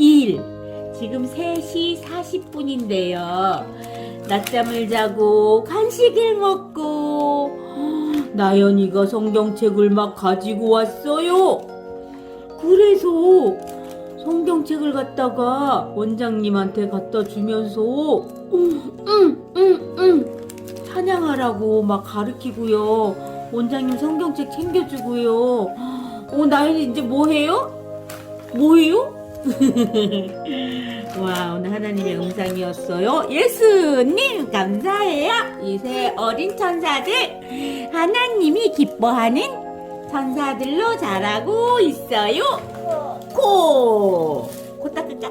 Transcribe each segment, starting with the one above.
일 지금 3시 40분인데요. 낮잠을 자고 간식을 먹고 나연이가 성경책을 막 가지고 왔어요. 그래서 성경책을 갖다가 원장님한테 갖다 주면서 응응응응 찬양하라고 막 가르치고요. 원장님 성경책 챙겨주고요. 어, 나연이 이제 뭐 해요? 뭐 해요? 와, 오늘 하나님의 음성이었어요. 예수님, 감사해요. 이세 어린 천사들, 하나님이 기뻐하는 천사들로 자라고 있어요. 코! 코 닦을까?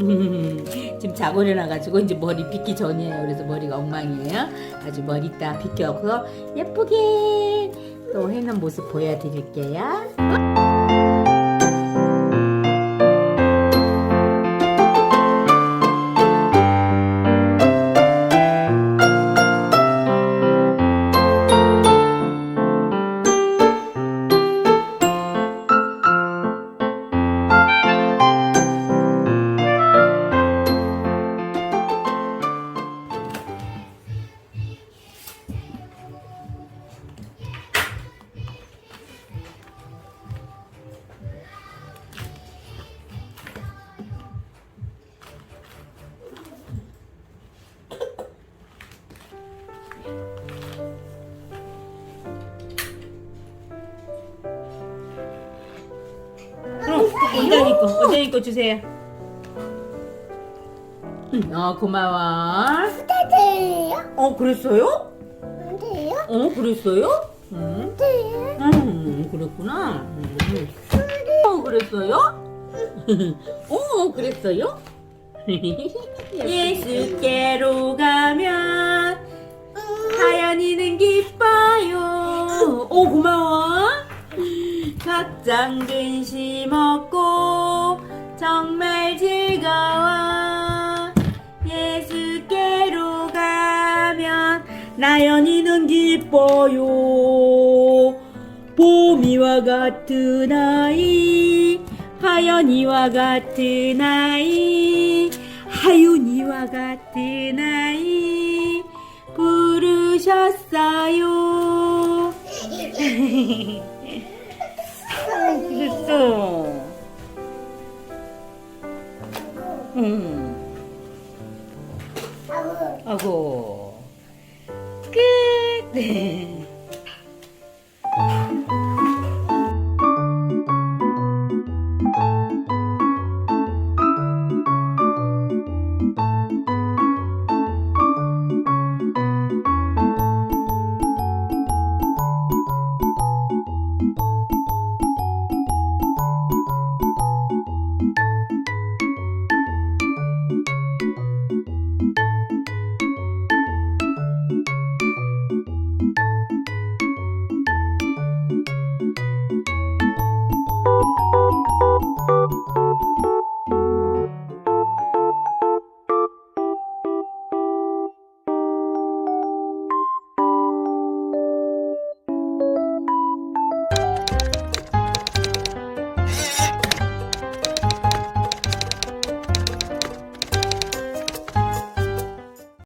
지금 자고 일어나가지고 이제 머리 빗기 전이에요. 그래서 머리가 엉망이에요. 아주 머리 딱 빗겨서 예쁘게 또 해놓은 모습 보여드릴게요. 원장님 거, 원장님 거 주세요. 음, 어, 고마워. 따뜻해요? 어, 그랬어요? 안 돼요? 어, 그랬어요? 음, 안 돼요? 음 그랬구나. 음. 어, 그랬어요? 어, 그랬어요? 예수께로 가면 하연이는 기뻐요. 오, 고마워. 각장 근심 없고 정말 즐거워. 예수께로 가면 나연이는 기뻐요. 봄이와 같은 아이, 하연이와 같은 아이, 하윤이와 같은 아이 부르셨어요. 음, 아우, 아고. 끝. 네.